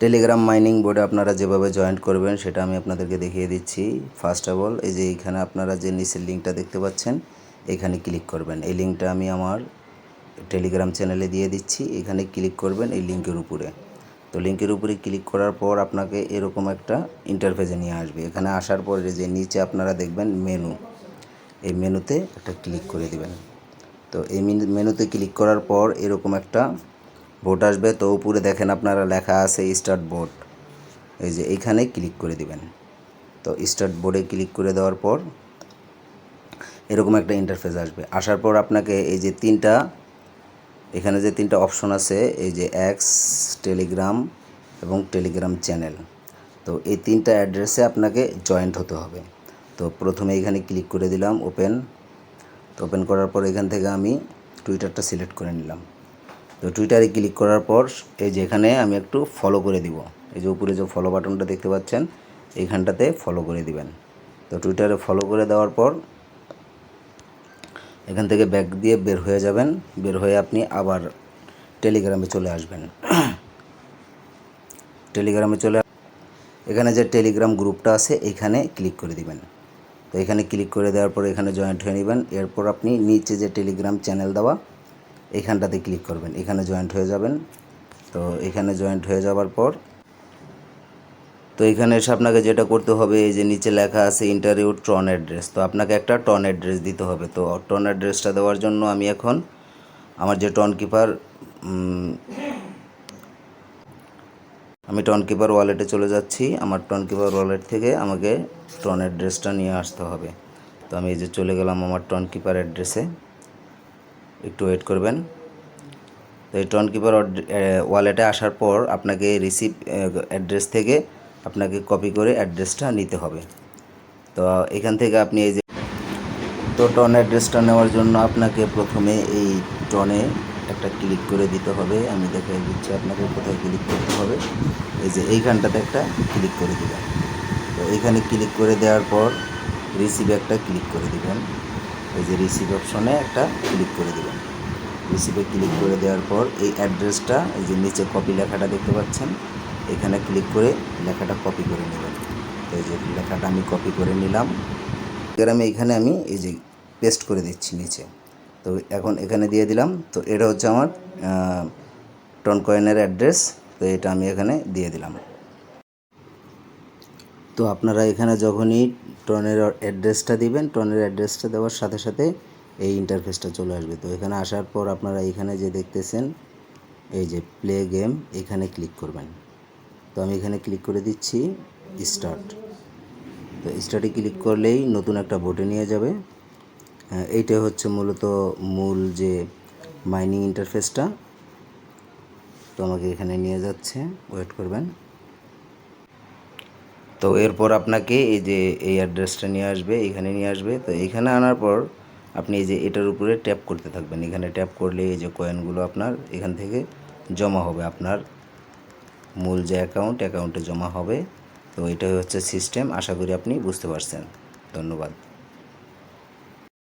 Telegram mining বোর্ডে আপনারা যেভাবে জয়েন্ট করবেন, সেটা আমি আপনাদেরকে দেখিয়ে দিচ্ছি। ফার্স্ট অফ অল এই যে এইখানে আপনারা যে নিচের লিঙ্কটা দেখতে পাচ্ছেন, এখানে ক্লিক করবেন। এই লিঙ্কটা আমি আমার টেলিগ্রাম চ্যানেলে দিয়ে দিচ্ছি। এখানে ক্লিক করবেন এই লিঙ্কের উপরে। তো লিঙ্কের উপরে ক্লিক করার পর আপনাকে এরকম একটা ইন্টারফেসে নিয়ে আসবে। এখানে আসার পর যে নিচে আপনারা দেখবেন মেনু এই মেনুতে একটা ক্লিক করে দিবেন। তো এই মেনু- মেনুতে ক্লিক করার পর এরকম একটা বোর্ড আসবে তো উপরে দেখেন আপনারা লেখা আছে স্টার্ট বোর্ড এই যে এইখানে ক্লিক করে দিবেন। তো স্টার্ট বোর্ডে ক্লিক করে দেওয়ার পর এরকম একটা ইন্টারফেস আসবে। আসার পর আপনাকে এই যে তিনটা, এখানে যে তিনটা অপশন আছে, এই যে এক্স টেলিগ্রাম এবং টেলিগ্রাম চ্যানেল তো এই তিনটা অ্যাড্রেসে আপনাকে জয়েন্ট হতে হবে। তো প্রথমে এখানে ক্লিক করে দিলাম ওপেন তো ওপেন করার পর এখান থেকে আমি টুইটারটা সিলেক্ট করে নিলাম। তো টুইটারে ক্লিক করার পর এই যে এখানে আমি একটু ফলো করে দিব। এই যে উপরে যে ফলো বাটনটা দেখতে পাচ্ছেন, এইখানটাতে ফলো করে দিবেন। তো টুইটারে ফলো করে দেওয়ার পর এখান থেকে ব্যাক দিয়ে বের হয়ে যাবেন। বের হয়ে আপনি আবার টেলিগ্রামে চলে আসবেন। টেলিগ্রামে চলে এখানে যে টেলিগ্রাম গ্রুপটা আছে, এখানে ক্লিক করে দিবেন। তো এখানে ক্লিক করে দেওয়ার পর এখানে জয়েন্ট হয়ে নেবেন। এরপর আপনি নিচে যে টেলিগ্রাম চ্যানেল দেওয়া এখানটাতে ক্লিক করবেন। এখানে জয়েন্ট হয়ে যাবেন। তো এখানে জয়েন্ট হয়ে যাওয়ার পর, তো এখানে এসে আপনাকে যেটা করতে হবে, এই যে নিচে লেখা আছে ইন্টারভিউ টন অ্যাড্রেস তো আপনাকে একটা টন অ্যাড্রেস দিতে হবে। তো টন অ্যাড্রেসটা দেওয়ার জন্য আমি এখন আমার যে টন কিপার আমি টন কিপার ওয়ালেটে চলে যাচ্ছি। আমার টন কিপার ওয়ালেট থেকে আমাকে টন অ্যাড্রেসটা নিয়ে আসতে হবে। তো আমি এই যে চলে গেলাম আমার টন কিপার অ্যাড্রেসে একটু ওয়েট করবেন। তো এই টন কিপার ওয়ালেটে আসার পর আপনাকে রিসিভ অ্যাড্রেস থেকে আপনাকে কপি করে অ্যাড্রেসটা নিতে হবে। তো এখান থেকে আপনি এই যে, তো টন অ্যাড্রেসটা নেওয়ার জন্য আপনাকে প্রথমে এই টনে একটা ক্লিক করে দিতে হবে। আমি দেখাই দিচ্ছি আপনাকে কোথায় ক্লিক করতে হবে। এই যে এইখানটাতে একটা ক্লিক করে দিবেন। তো এইখানে ক্লিক করে দেওয়ার পর রিসিভ একটা ক্লিক করে দিবেন। এই যে রিসিভ অপশনে একটা ক্লিক করে দিবেন রিসিভে ক্লিক করে দেওয়ার পর এই অ্যাড্রেসটা এই যে নিচে কপি লেখাটা দেখতে পাচ্ছেন, এখানে ক্লিক করে লেখাটা কপি করে নেবেন তো এই যে লেখাটা আমি কপি করে নিলাম। এবার আমি এখানে আমি এই যে পেস্ট করে দিচ্ছি নিচে। তো এখন এখানে দিয়ে দিলাম। তো এটা হচ্ছে আমার টন কয়েনের অ্যাড্রেস তো এটা আমি এখানে দিয়ে দিলাম। তো আপনারা এখানে যখনই টনের অ্যাড্রেসটা দিবেন, টনের অ্যাড্রেসটা দেওয়ার সাথে সাথে এই ইন্টারফেসটা চলে আসবে। তো এখানে আসার পর আপনারা এখানে যে দেখতেছেন, এই যে প্লে গেম এখানে ক্লিক করবেন। তো আমি এখানে ক্লিক করে দিচ্ছি স্টার্ট তো স্টার্টে ক্লিক করলেই নতুন একটা বোটে নিয়ে যাবে। এইটা হচ্ছে মূলত মূল যে মাইনিং ইন্টারফেসটা তো আমাকে এখানে নিয়ে যাচ্ছে। ওয়েট করবেন। তো এরপর আপনাকে এই যে এই অ্যাড্রেসটা নিয়ে আসবে, এখানে নিয়ে আসবে। তো এখানে আনার পর আপনি এই যে এটার উপরে ট্যাপ করতে থাকবেন। এখানে ট্যাপ করলে এই যে কয়েনগুলো আপনার এখান থেকে জমা হবে। আপনার মূল যে অ্যাকাউন্ট অ্যাকাউন্টে জমা হবে। তো এটাই হচ্ছে সিস্টেম আশা করি আপনি বুঝতে পারছেন। ধন্যবাদ।